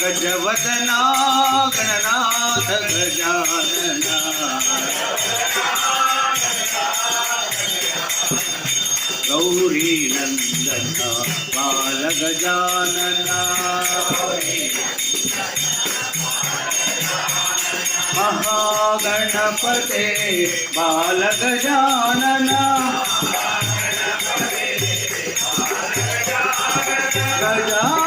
गौरीनन्दन बालगजानना गजवदना गणनाथ गजानना गौरीनन्दन बालगजानना महागणपते बालगजानना गजानना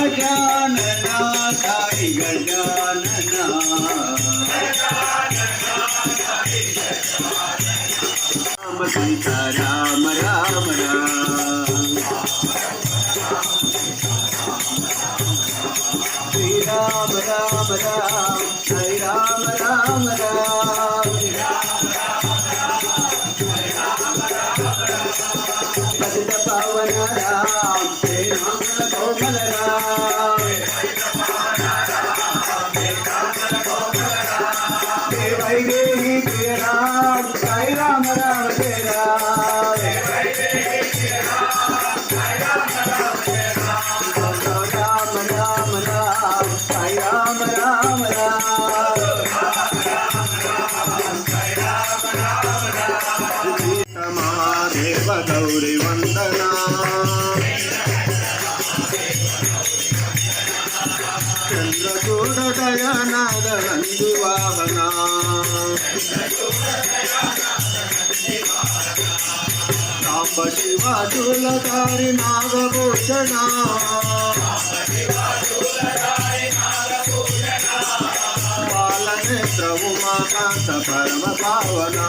గజానన సాయి గజానన రామ సంత రామ రామ రామ శ్రీరామ రామ రామ గౌరి వందన. చంద్రకూడ దయానాద నంది వాహన సాంబ శివ తులధారి నాగభూషణ. పాలనేత్ర ఉమాకాంత పరమ భావనా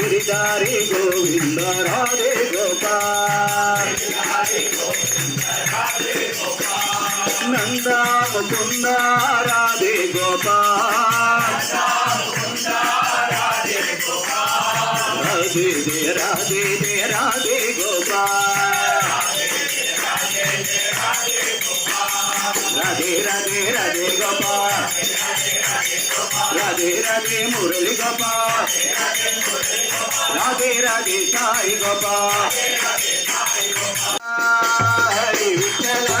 గిరిధారి గోవింద రాధే గోపాల్. నంద ముకుంద రాధే గోపాల్. రాధే దే రాధే దే రాధే గోపాల్. రాధే రాధే రాధే గోపాల్. రాధే రాధే మురళి గోపాల్ రాధే రాధే సాయి గోపాల్ హరి విఠలా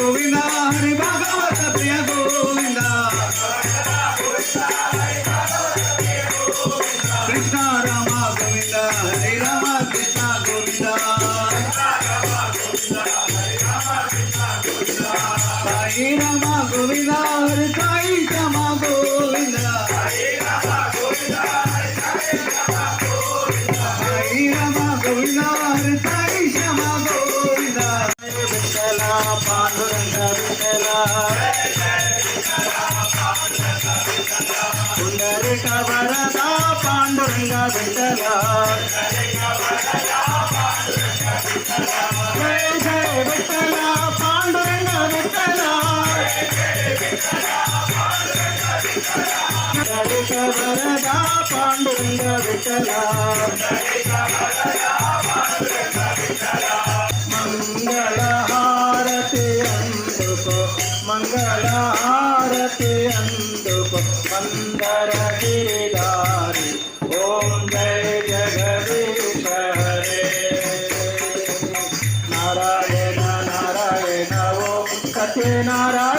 గోవింద హరి భాగవత ప్రియ గోవింద. కృష్ణ రామ గోవింద హరి రామ కృష్ణ గోవింద. సాయి రామ గోవింద హరి సాయి రామ పుండరిక వరద పాండురంగ విఠల జయ జయ విఠల పాండురంగ విఠల పుండరిక వరద పాండురంగ విఠల నారాయణ నారాయణ ఓం సత్యనారాయణ